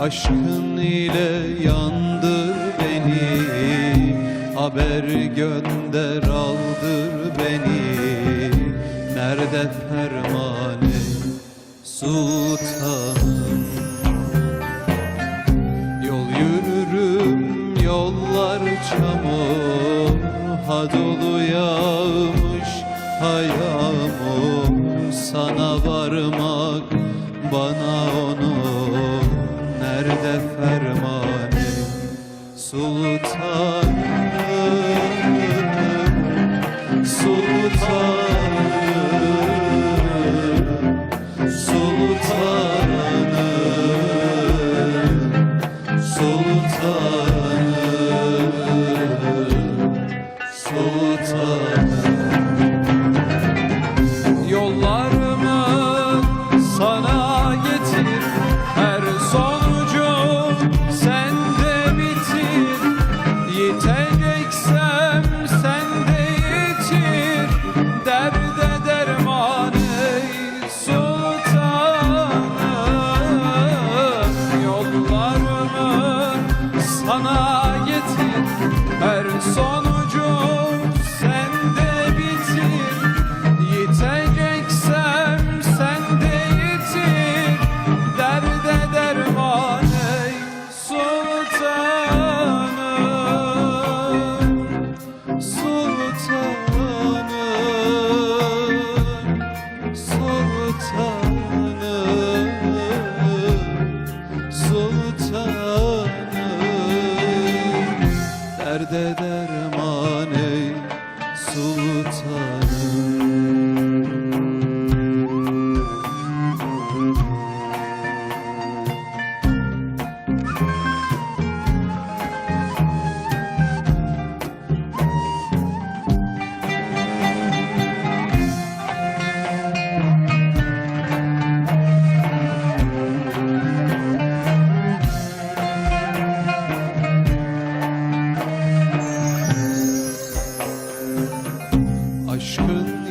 Aşkın ile yandır beni Haber gönder aldır beni. Nerede pervane sultanım? Yol yürürüm yollar çamur Ha dolu yağmış ha yağmur Sana varmak bana onu Sultanım Sultanım sana getir Her sonucu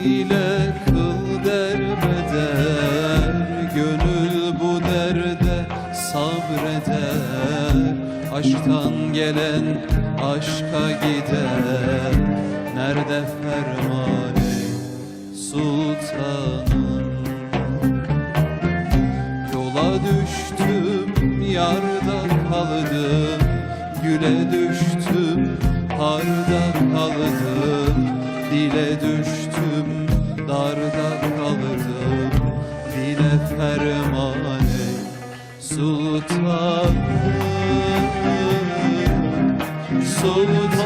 ile kıl derbeder Gönül bu derde sabreder. Aşktan gelen aşka gider. Nerede fermane sultanım? Yola düştüm, yarda kaldım. Güle düştüm, harda kaldım Dile düştüm, darda kaldım Dile fermane sultanım. Sultanım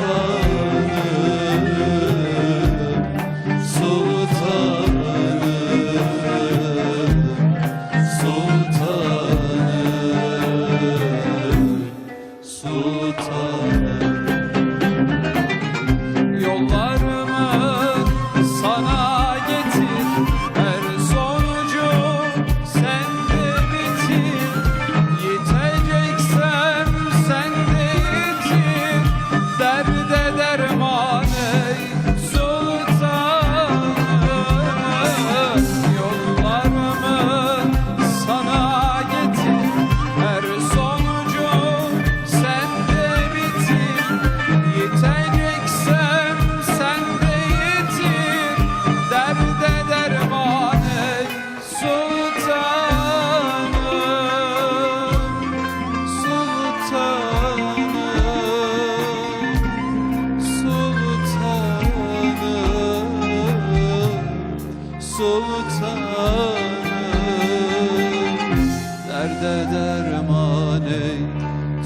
derman ey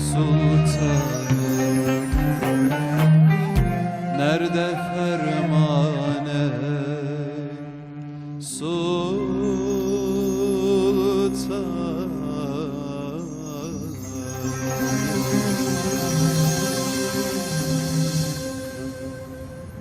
sultanım.